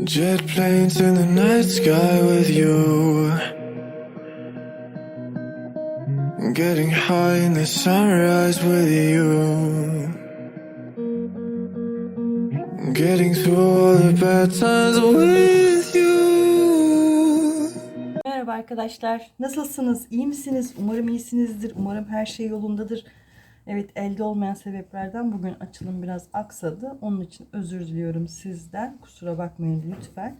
Jet planes in the night sky with you. Getting high in the sunrise with you. Getting through all the bad times with you. Merhaba arkadaşlar. Nasılsınız? İyi misiniz? Umarım iyisinizdir. Umarım her şey yolundadır. Evet elde olmayan sebeplerden bugün açılım biraz aksadı. Onun için özür diliyorum sizden. Kusura bakmayın lütfen.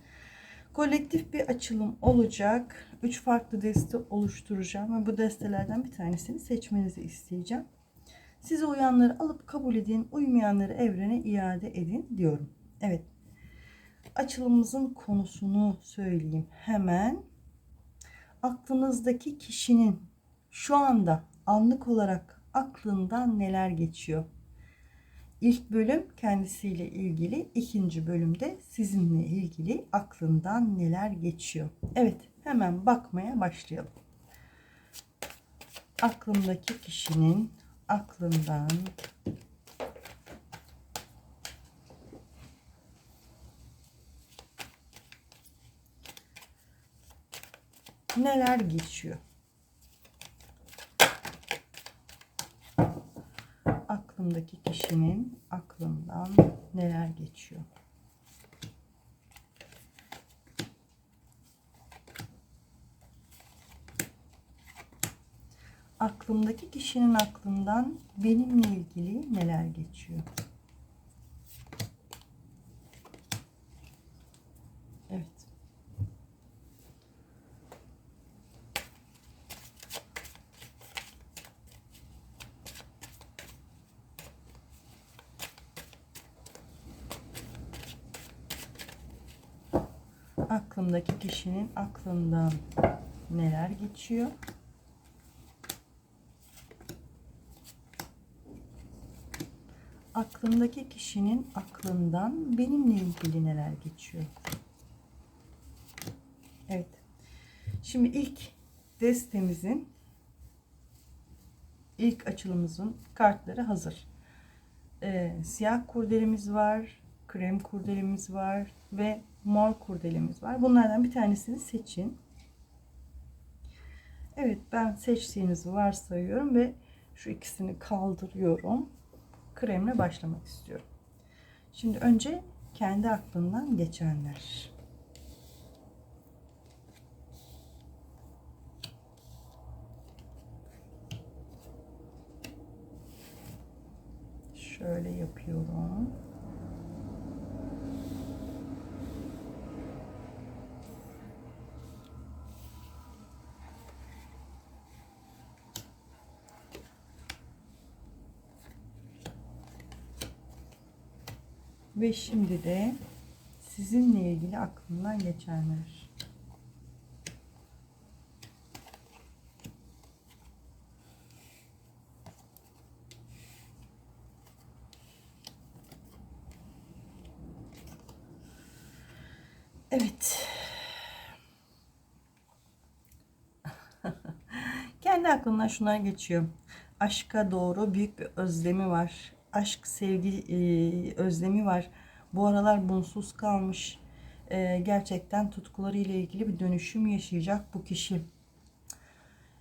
Kolektif bir açılım olacak. Üç farklı deste oluşturacağım ve bu destelerden bir tanesini seçmenizi isteyeceğim. Size uyanları alıp kabul edin, uymayanları evrene iade edin diyorum. Evet. Açılımımızın konusunu söyleyeyim hemen aklınızdaki kişinin şu anda anlık olarak aklından neler geçiyor? İlk bölüm kendisiyle ilgili, ikinci bölümde sizinle ilgili aklından neler geçiyor? Evet, hemen bakmaya başlayalım. Aklımdaki kişinin aklından neler geçiyor? Aklımdaki kişinin aklından neler geçiyor? Aklımdaki kişinin aklından benimle ilgili neler geçiyor? Evet. Aklımdaki kişinin aklından neler geçiyor? Aklımdaki kişinin aklından benimle ilgili neler geçiyor? Evet. Şimdi ilk destemizin ilk açılımımızın kartları hazır. Ee, siyah kurdelemiz var, krem kurdelemiz var ve mor kurdelemiz var. Bunlardan bir tanesini seçin. Evet ben seçtiğinizi varsayıyorum ve şu ikisini kaldırıyorum. Kremle başlamak istiyorum. Şimdi önce kendi aklından geçenler. Şöyle yapıyorum. Ve şimdi de sizinle ilgili aklımdan geçenler. Evet. Kendi aklımdan şunlar geçiyor. Aşka doğru büyük bir özlemi var. Aşk, sevgi e, özlemi var. Bu aralar bunsuz kalmış. E, gerçekten tutkuları ile ilgili bir dönüşüm yaşayacak bu kişi.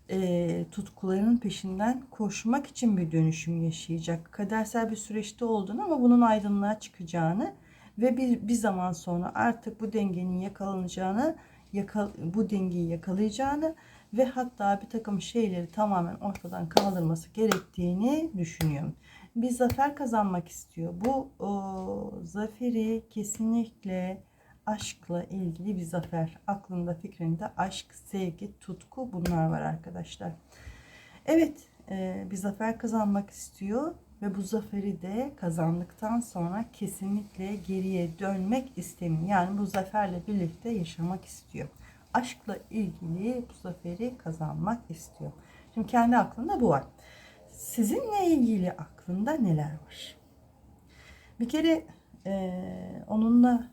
E, tutkularının peşinden koşmak için bir dönüşüm yaşayacak. Kadersel bir süreçte olduğunu ama bunun aydınlığa çıkacağını ve bir, bir zaman sonra artık bu dengenin yakalanacağını, yakal, bu dengeyi yakalayacağını ve hatta bir takım şeyleri tamamen ortadan kaldırması gerektiğini düşünüyorum. Bir zafer kazanmak istiyor. Bu o, zaferi kesinlikle aşkla ilgili bir zafer. Aklında fikrinde aşk, sevgi, tutku bunlar var arkadaşlar. Evet e, bir zafer kazanmak istiyor ve bu zaferi de kazandıktan sonra kesinlikle geriye dönmek istemiyor. Yani bu zaferle birlikte yaşamak istiyor. Aşkla ilgili bu zaferi kazanmak istiyor. Şimdi kendi aklında bu var. Sizinle ilgili aklında neler var? Bir kere e, onunla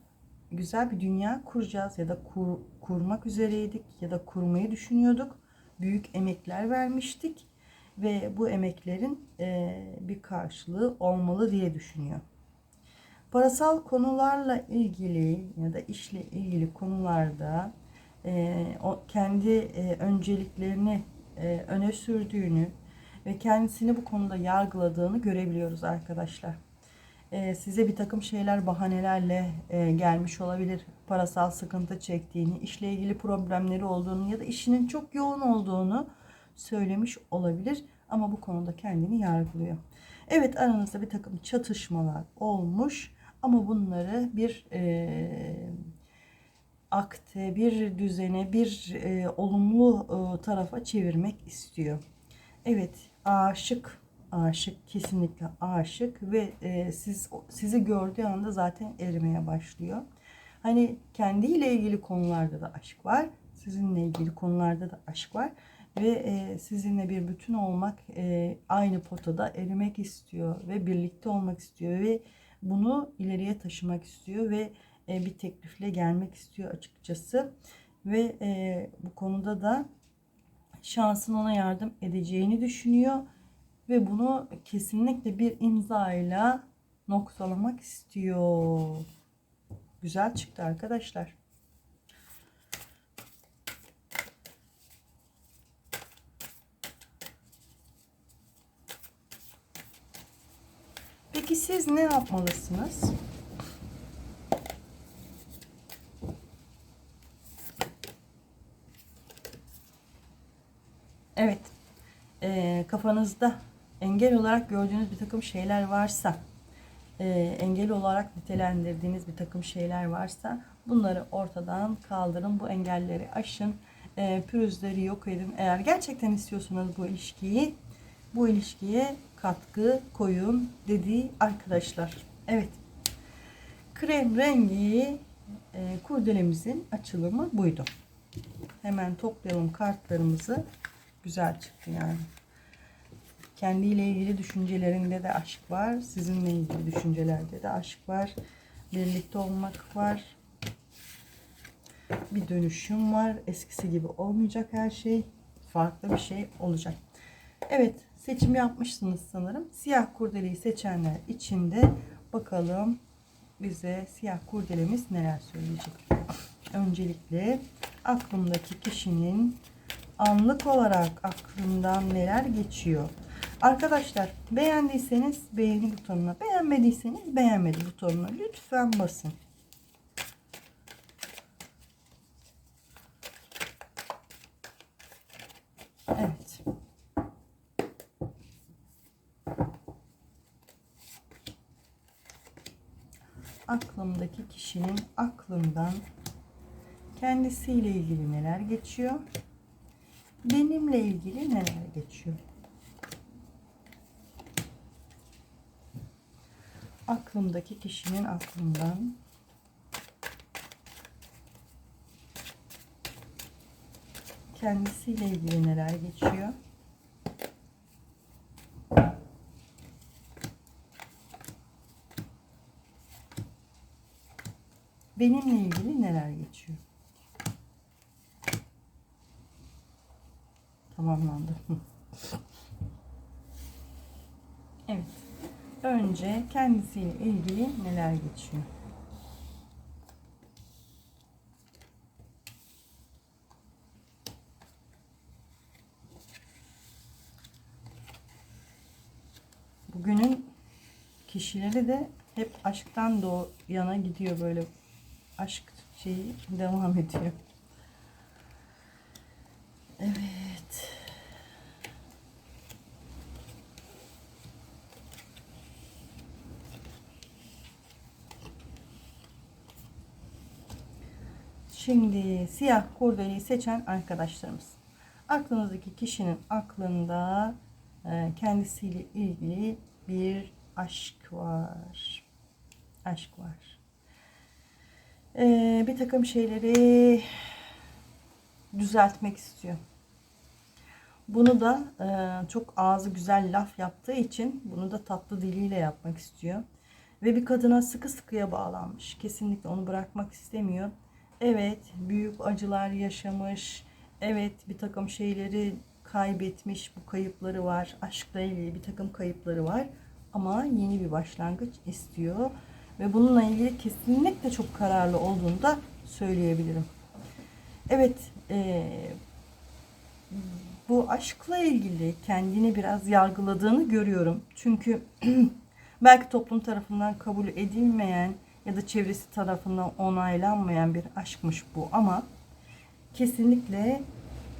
güzel bir dünya kuracağız ya da kur, kurmak üzereydik ya da kurmayı düşünüyorduk. Büyük emekler vermiştik ve bu emeklerin e, bir karşılığı olmalı diye düşünüyor. Parasal konularla ilgili ya da işle ilgili konularda e, o kendi e, önceliklerini e, öne sürdüğünü ve kendisini bu konuda yargıladığını görebiliyoruz arkadaşlar. E, size bir takım şeyler bahanelerle e, gelmiş olabilir. Parasal sıkıntı çektiğini, işle ilgili problemleri olduğunu ya da işinin çok yoğun olduğunu söylemiş olabilir. Ama bu konuda kendini yargılıyor. Evet aranızda bir takım çatışmalar olmuş ama bunları bir e, akte, bir düzene, bir e, olumlu e, tarafa çevirmek istiyor. Evet, aşık, aşık, kesinlikle aşık ve e, siz sizi gördüğü anda zaten erimeye başlıyor. Hani kendiyle ilgili konularda da aşk var, sizinle ilgili konularda da aşk var ve e, sizinle bir bütün olmak, e, aynı potada erimek istiyor ve birlikte olmak istiyor ve bunu ileriye taşımak istiyor ve e, bir teklifle gelmek istiyor açıkçası ve e, bu konuda da şansın ona yardım edeceğini düşünüyor ve bunu kesinlikle bir imzayla noktalamak istiyor. Güzel çıktı arkadaşlar. Peki siz ne yapmalısınız? Evet. Ee, kafanızda engel olarak gördüğünüz bir takım şeyler varsa, e, engel olarak nitelendirdiğiniz bir takım şeyler varsa bunları ortadan kaldırın. Bu engelleri aşın. E, pürüzleri yok edin. Eğer gerçekten istiyorsanız bu ilişkiyi, bu ilişkiye katkı koyun dediği arkadaşlar. Evet. Krem rengi e, kurdelemizin açılımı buydu. Hemen toplayalım kartlarımızı. Güzel çıktı yani. Kendiyle ilgili düşüncelerinde de aşk var. Sizinle ilgili düşüncelerde de aşk var. Birlikte olmak var. Bir dönüşüm var. Eskisi gibi olmayacak her şey. Farklı bir şey olacak. Evet seçim yapmışsınız sanırım. Siyah kurdeleyi seçenler içinde bakalım bize siyah kurdelemiz neler söyleyecek. Öncelikle aklımdaki kişinin anlık olarak aklından neler geçiyor. Arkadaşlar beğendiyseniz beğeni butonuna, beğenmediyseniz beğenmedi butonuna lütfen basın. Evet. Aklımdaki kişinin aklından kendisiyle ilgili neler geçiyor? Benimle ilgili neler geçiyor? Aklımdaki kişinin aklından kendisiyle ilgili neler geçiyor? Benimle ilgili neler geçiyor? Tamamlandı. evet. Önce kendisiyle ilgili neler geçiyor? Bugünün kişileri de hep aşktan doğu yana gidiyor böyle aşk şeyi devam ediyor. Evet. Şimdi siyah kurdeleyi seçen arkadaşlarımız. Aklınızdaki kişinin aklında e, kendisiyle ilgili bir aşk var. Aşk var. E, bir takım şeyleri düzeltmek istiyor. Bunu da e, çok ağzı güzel laf yaptığı için bunu da tatlı diliyle yapmak istiyor. Ve bir kadına sıkı sıkıya bağlanmış. Kesinlikle onu bırakmak istemiyor. Evet büyük acılar yaşamış. Evet bir takım şeyleri kaybetmiş. Bu kayıpları var. Aşkla ilgili bir takım kayıpları var. Ama yeni bir başlangıç istiyor. Ve bununla ilgili kesinlikle çok kararlı olduğunu da söyleyebilirim. Evet, eee, bu aşkla ilgili kendini biraz yargıladığını görüyorum. Çünkü belki toplum tarafından kabul edilmeyen ya da çevresi tarafından onaylanmayan bir aşkmış bu ama kesinlikle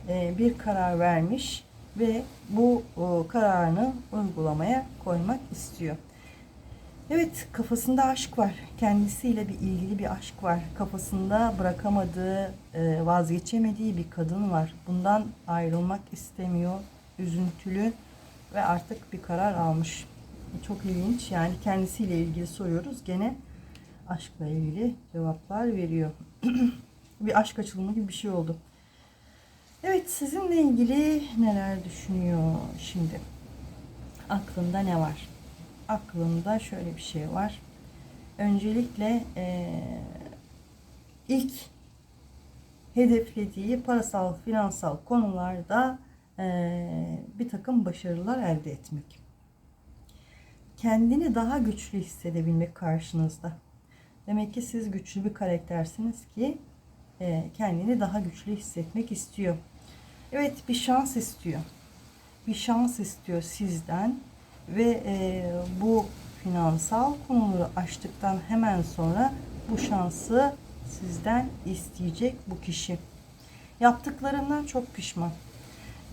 e, bir karar vermiş ve bu e, kararını uygulamaya koymak istiyor. Evet kafasında aşk var. Kendisiyle bir ilgili bir aşk var. Kafasında bırakamadığı, e, vazgeçemediği bir kadın var. Bundan ayrılmak istemiyor. Üzüntülü ve artık bir karar almış. Çok ilginç. Yani kendisiyle ilgili soruyoruz. Gene aşkla ilgili cevaplar veriyor. bir aşk açılımı gibi bir şey oldu. Evet sizinle ilgili neler düşünüyor şimdi? Aklında ne var? Aklımda şöyle bir şey var. Öncelikle eee, ilk hedeflediği parasal, finansal konularda eee, bir takım başarılar elde etmek. Kendini daha güçlü hissedebilmek karşınızda. Demek ki siz güçlü bir karaktersiniz ki eee, kendini daha güçlü hissetmek istiyor. Evet bir şans istiyor. Bir şans istiyor sizden ve e, bu finansal konuları açtıktan hemen sonra bu şansı sizden isteyecek bu kişi. Yaptıklarından çok pişman.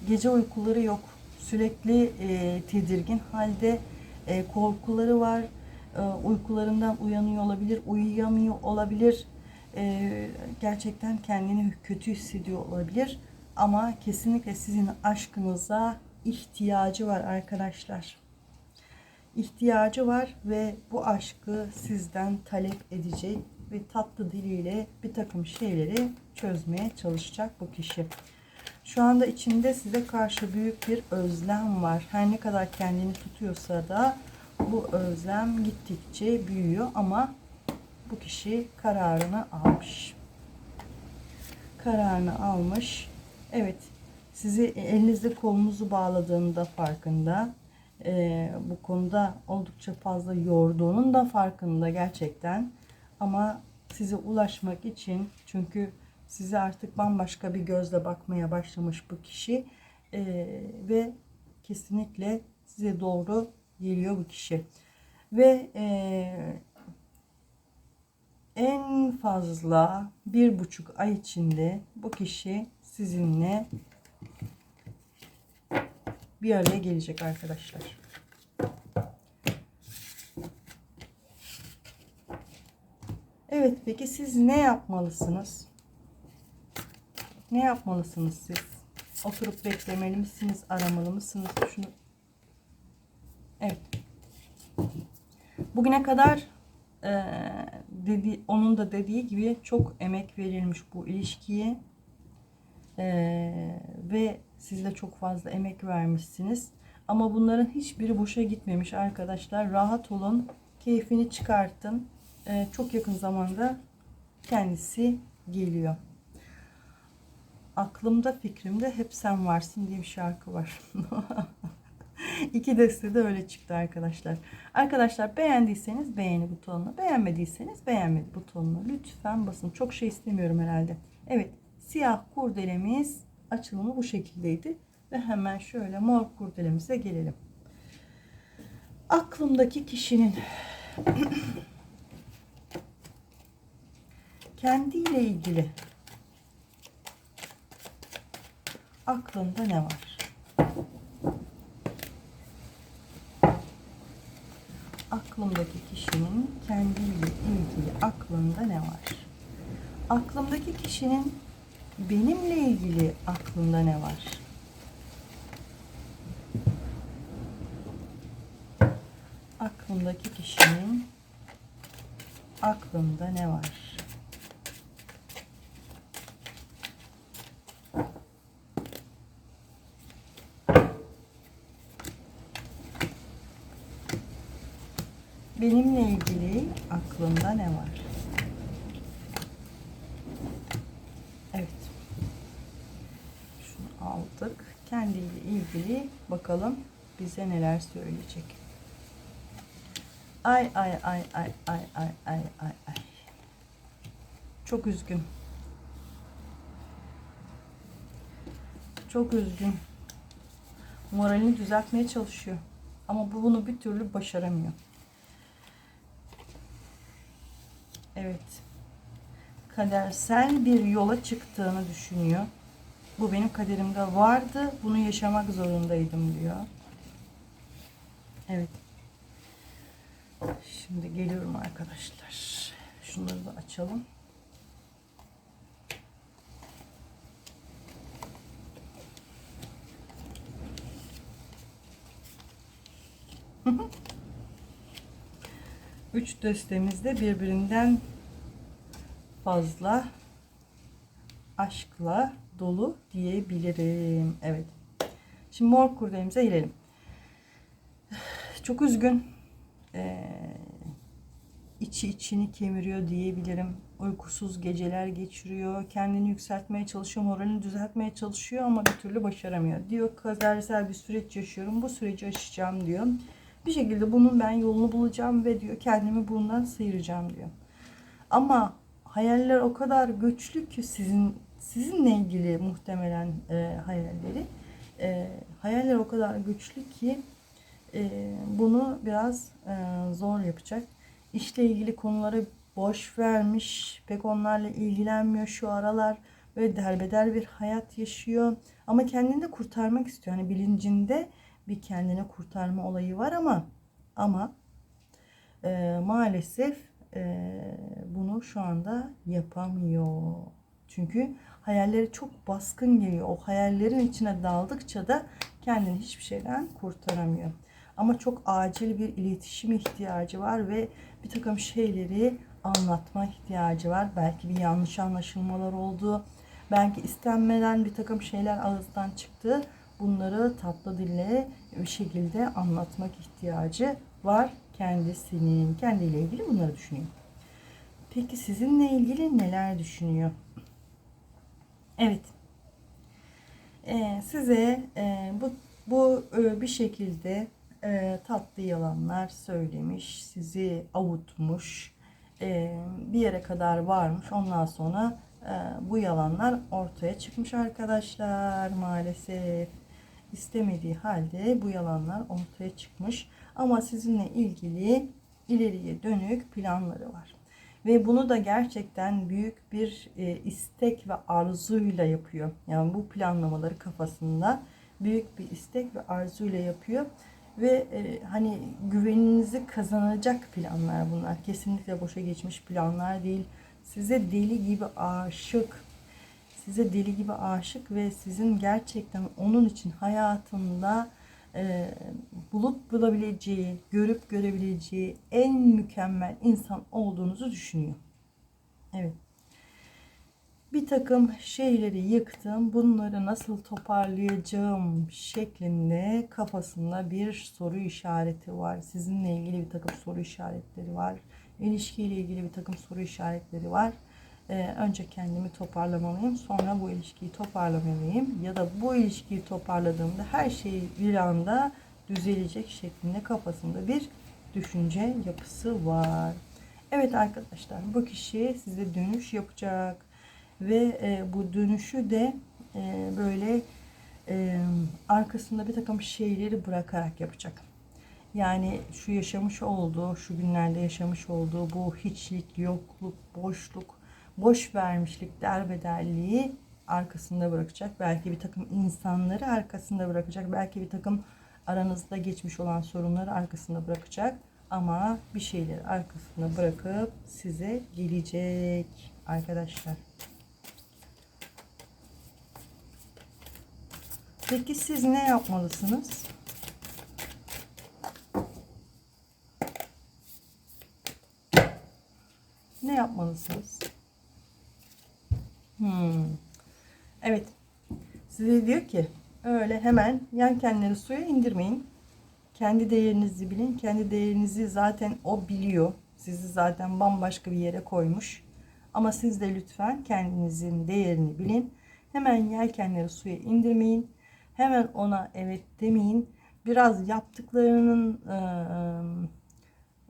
Gece uykuları yok. Sürekli e, tedirgin halde e, korkuları var. E, uykularından uyanıyor olabilir, uyuyamıyor olabilir. E, gerçekten kendini kötü hissediyor olabilir. Ama kesinlikle sizin aşkınıza ihtiyacı var arkadaşlar ihtiyacı var ve bu aşkı sizden talep edecek ve tatlı diliyle bir takım şeyleri çözmeye çalışacak bu kişi. Şu anda içinde size karşı büyük bir özlem var. Her ne kadar kendini tutuyorsa da bu özlem gittikçe büyüyor ama bu kişi kararını almış. Kararını almış. Evet, sizi elinizde kolunuzu bağladığında farkında e, bu konuda oldukça fazla yorduğunun da farkında gerçekten. Ama size ulaşmak için çünkü size artık bambaşka bir gözle bakmaya başlamış bu kişi e, ve kesinlikle size doğru geliyor bu kişi. Ve e, en fazla bir buçuk ay içinde bu kişi sizinle bir araya gelecek arkadaşlar. Evet peki siz ne yapmalısınız? Ne yapmalısınız siz? Oturup beklemeli misiniz? Aramalı mısınız? Şunu Evet. Bugüne kadar e, dedi, onun da dediği gibi çok emek verilmiş bu ilişkiye. E, ve siz de çok fazla emek vermişsiniz. Ama bunların hiçbiri boşa gitmemiş arkadaşlar. Rahat olun. Keyfini çıkartın. Ee, çok yakın zamanda kendisi geliyor. Aklımda fikrimde hep sen varsın diye bir şarkı var. İki deste de öyle çıktı arkadaşlar. Arkadaşlar beğendiyseniz beğeni butonuna, beğenmediyseniz beğenmedi butonuna lütfen basın. Çok şey istemiyorum herhalde. Evet, siyah kurdelemiz açılımı bu şekildeydi. Ve hemen şöyle mor kurdelemize gelelim. Aklımdaki kişinin kendiyle ilgili aklında ne var? Aklımdaki kişinin kendiyle ilgili aklında ne var? Aklımdaki kişinin benimle ilgili aklında ne var? Aklımdaki kişinin aklında ne var? Benimle ilgili aklında ne var? Evet. Şunu aldık. Kendiyle ilgili bakalım bize neler söyleyecek. Ay ay ay ay ay ay ay ay ay. Çok üzgün. Çok üzgün. Moralini düzeltmeye çalışıyor. Ama bu bunu bir türlü başaramıyor. Evet. Kadersel bir yola çıktığını düşünüyor. Bu benim kaderimde vardı. Bunu yaşamak zorundaydım diyor. Evet. Şimdi geliyorum arkadaşlar. Şunları da açalım. Üç destemizde birbirinden fazla aşkla dolu diyebilirim. Evet. Şimdi mor kurdelemize girelim. Çok üzgün. Ee, içi içini kemiriyor diyebilirim. Uykusuz geceler geçiriyor. Kendini yükseltmeye çalışıyor. Moralini düzeltmeye çalışıyor ama bir türlü başaramıyor. Diyor kadersel bir süreç yaşıyorum. Bu süreci aşacağım diyor. Bir şekilde bunun ben yolunu bulacağım ve diyor kendimi bundan sıyıracağım diyor. Ama hayaller o kadar güçlü ki sizin sizinle ilgili muhtemelen e, hayalleri e, hayaller o kadar güçlü ki e, bunu biraz e, zor yapacak. İşle ilgili konuları boş vermiş, pek onlarla ilgilenmiyor şu aralar ve derbeder bir hayat yaşıyor. Ama kendini de kurtarmak istiyor. Hani bilincinde bir kendini kurtarma olayı var ama ama e, maalesef e, bunu şu anda yapamıyor. Çünkü hayalleri çok baskın geliyor. O hayallerin içine daldıkça da kendini hiçbir şeyden kurtaramıyor. Ama çok acil bir iletişim ihtiyacı var ve bir takım şeyleri anlatma ihtiyacı var. Belki bir yanlış anlaşılmalar oldu. Belki istenmeden bir takım şeyler ağızdan çıktı. Bunları tatlı dille bir şekilde anlatmak ihtiyacı var kendisinin. Kendiyle ilgili bunları düşünüyor. Peki sizinle ilgili neler düşünüyor? Evet. Ee, size e, bu bu e, bir şekilde e, tatlı yalanlar söylemiş, sizi avutmuş, e, bir yere kadar varmış. Ondan sonra e, bu yalanlar ortaya çıkmış arkadaşlar maalesef. istemediği halde bu yalanlar ortaya çıkmış. Ama sizinle ilgili ileriye dönük planları var. Ve bunu da gerçekten büyük bir e, istek ve arzuyla yapıyor. Yani bu planlamaları kafasında büyük bir istek ve arzuyla yapıyor. Ve e, hani güveninizi kazanacak planlar bunlar. Kesinlikle boşa geçmiş planlar değil. Size deli gibi aşık. Size deli gibi aşık ve sizin gerçekten onun için hayatında e, bulup bulabileceği, görüp görebileceği en mükemmel insan olduğunuzu düşünüyor. Evet. Bir takım şeyleri yıktım. Bunları nasıl toparlayacağım şeklinde kafasında bir soru işareti var. Sizinle ilgili bir takım soru işaretleri var. İlişkiyle ilgili bir takım soru işaretleri var. Ee, önce kendimi toparlamalıyım. Sonra bu ilişkiyi toparlamalıyım. Ya da bu ilişkiyi toparladığımda her şey bir anda düzelecek şeklinde kafasında bir düşünce yapısı var. Evet arkadaşlar bu kişi size dönüş yapacak ve e, bu dönüşü de e, böyle e, arkasında bir takım şeyleri bırakarak yapacak. Yani şu yaşamış olduğu, şu günlerde yaşamış olduğu bu hiçlik, yokluk, boşluk, boş vermişlik, derbederliği arkasında bırakacak. Belki bir takım insanları arkasında bırakacak. Belki bir takım aranızda geçmiş olan sorunları arkasında bırakacak. Ama bir şeyleri arkasında bırakıp size gelecek arkadaşlar. Peki siz ne yapmalısınız? Ne yapmalısınız? Hmm. Evet. Size diyor ki öyle hemen yelkenleri suya indirmeyin. Kendi değerinizi bilin. Kendi değerinizi zaten o biliyor. Sizi zaten bambaşka bir yere koymuş. Ama siz de lütfen kendinizin değerini bilin. Hemen yelkenleri suya indirmeyin. Hemen ona evet demeyin. Biraz yaptıklarının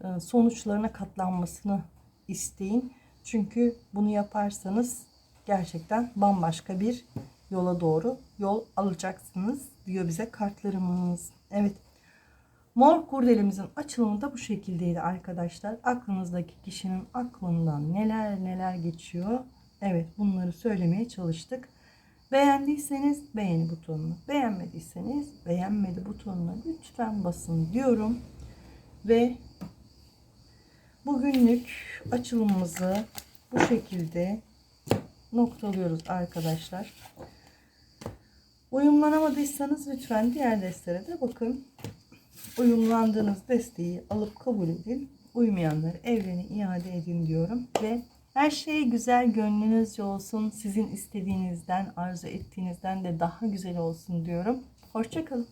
e, sonuçlarına katlanmasını isteyin. Çünkü bunu yaparsanız gerçekten bambaşka bir yola doğru yol alacaksınız diyor bize kartlarımız. Evet. Mor kurdelimizin açılımı da bu şekildeydi arkadaşlar. Aklınızdaki kişinin aklından neler neler geçiyor. Evet bunları söylemeye çalıştık. Beğendiyseniz beğeni butonuna, beğenmediyseniz beğenmedi butonuna lütfen basın diyorum. Ve bugünlük açılımımızı bu şekilde noktalıyoruz arkadaşlar. Uyumlanamadıysanız lütfen diğer destere de bakın. Uyumlandığınız desteği alıp kabul edin. Uymayanları evrene iade edin diyorum. Ve her şey güzel gönlünüzce olsun. Sizin istediğinizden, arzu ettiğinizden de daha güzel olsun diyorum. Hoşçakalın.